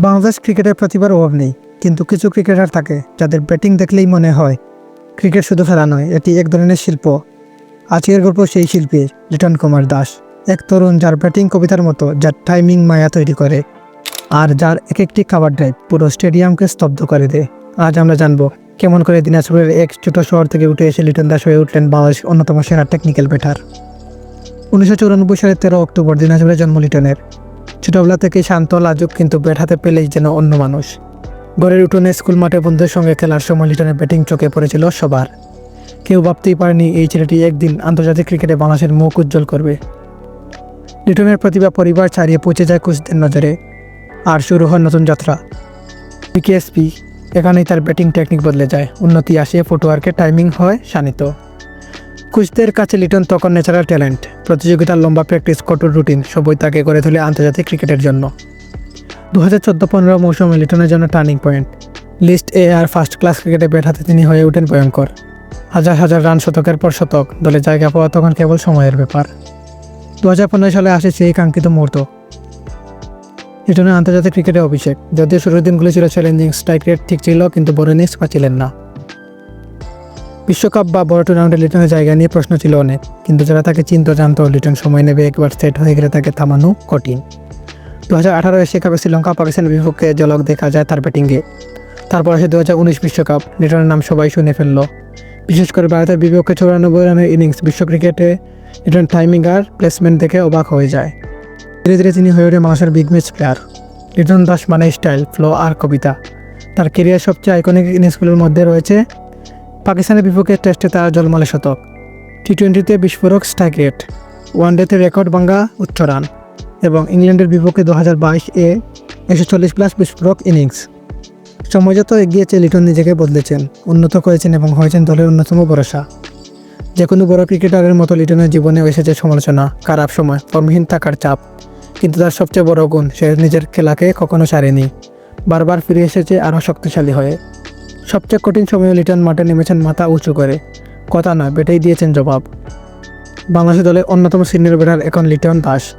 বাংলাদেশ ক্রিকেটের প্রতিভার অভাব নেই, কিন্তু কিছু ক্রিকেটার থাকে যাদের ব্যাটিং দেখলেই মনে হয় ক্রিকেট শুধু খেলা নয়, এটি এক ধরনের শিল্প। আজকের গল্প সেই শিল্পীর লিটন কুমার দাস, এক তরুণ যার ব্যাটিং কবিতার মতো, যার টাইমিং মায়া তৈরি করে, আর যার এক একটি খাবার ড্রাইভ পুরো স্টেডিয়ামকে স্তব্ধ করে দেয়। আজ আমরা জানব কেমন করে দিনাজপুরের এক ছোট শহর থেকে উঠে এসে লিটন দাস হয়ে উঠলেন বাংলাদেশ অন্যতম সেরা টেকনিক্যাল ব্যাটার উনিশশো চৌরানব্বই সালের তেরো অক্টোবর দিনাজপুরে জন্ম লিটনের। ছোটবেলা থেকে শান্ত, লাজুক, কিন্তু ব্যাট হাতে পেলেই যেন অন্য মানুষ। ঘরের উঠোনে স্কুল মাঠে বন্ধুদের সঙ্গে খেলার সময় লিটনের ব্যাটিং চোখে পড়েছিল সবার। কেউ ভাবতেই পারেনি এই ছেলেটি একদিন আন্তর্জাতিক ক্রিকেটে বাংলাদেশের মুখ উজ্জ্বল করবে। লিটনের প্রতিভা পরিবার ছাড়িয়ে পৌঁছে যায় কোচদের নজরে। আর শুরু হয় নতুন যাত্রা। বিকেএসপি, এখানেই তার ব্যাটিং টেকনিক বদলে যায়। উন্নতি আসে ফুটওয়ার্কের টাইমিং হয় শানিত। কুচদের কাছে লিটন তখন ন্যাচারাল ট্যালেন্ট প্রতিযোগিতার লম্বা প্র্যাকটিস কঠোর রুটিন সবই তাকে করে তোলে আন্তর্জাতিক ক্রিকেটের জন্য। দু হাজার চোদ্দ পনেরো মৌসুমে লিটনের জন্য টার্নিং পয়েন্ট লিস্ট এ আর ফার্স্ট ক্লাস ক্রিকেটে ব্যাট হাতে তিনি হয়ে ওঠেন ভয়ঙ্কর। হাজার হাজার রান শতকের পর শতক, দলে জায়গা পাওয়া তখন কেবল সময়ের ব্যাপার। দু হাজার পনেরো সালে আসে সেই কাঙ্ক্ষিত মুহূর্ত। লিটনের আন্তর্জাতিক ক্রিকেটে অভিষেক, যদিও শুরুর দিনগুলি ছিল চ্যালেঞ্জিং স্ট্রাইক রেট ঠিক ছিল, কিন্তু বড় ইনিংস পাচ্ছিলেন না। বিশ্বকাপ বা বড় টুর্নামেন্টে লিটনের জায়গা নিয়ে প্রশ্ন ছিল অনেক, কিন্তু যারা তাকে চিন্ত, জানতো, লিটন সময় নেবে, একবার সেট হয়ে গেলে তাকে থামানো কঠিন। দু হাজার আঠারো এশিয়া কাপে শ্রীলঙ্কা পাকিস্তানের বিপক্ষে ঝলক দেখা যায় তার ব্যাটিংয়ে তারপর আসে দু হাজার উনিশ বিশ্বকাপ, লিটনের নাম সবাই শুনে ফেলল। বিশেষ করে ভারতের বিপক্ষে চৌরানব্বই রানের ইনিংস বিশ্ব ক্রিকেটে লিটন টাইমিং আর প্লেসমেন্ট দেখে অবাক হয়ে যায়। ধীরে ধীরে তিনি হয়ে ওঠে মানুষের big match player Liton Das মানে স্টাইল ফ্লো আর কবিতা। তার কেরিয়ার সবচেয়ে আইকনিক ইনিংসগুলোর মধ্যে রয়েছে পাকিস্তানের বিপক্ষে টেস্টে তার জলমালে শতক। টি টোয়েন্টিতে বিস্ফোরক স্ট্রাইক রেট ওয়ানডেতে রেকর্ড ভাঙ্গা উচ্চ রান এবং ইংল্যান্ডের বিপক্ষে দু হাজার বাইশ এ একশো চল্লিশ প্লাস বিস্ফোরক ইনিংস। সময় যত এগিয়েছে লিটন নিজেকে বদলেছেন, উন্নত করেছেন এবং হয়েছেন দলের অন্যতম ভরসা। যে কোনো বড় ক্রিকেটারের মতো লিটনের জীবনে এসেছে সমালোচনা, খারাপ সময়, ফর্মহীন থাকার চাপ, কিন্তু তার সবচেয়ে বড় গুণ সে নিজের খেলাকে কখনো ছাড়েনি বারবার ফিরে এসেছে আরও শক্তিশালী হয়ে। সবচেয়ে কঠিন সময়ে লিটন মাঠে নেমেছেন মাথা উঁচু করে। কথা নয়, বেটেই দিয়েছেন জবাব। বাংলাদেশ দলে অন্যতম সিনিয়র ব্যাটার এখন লিটন দাস।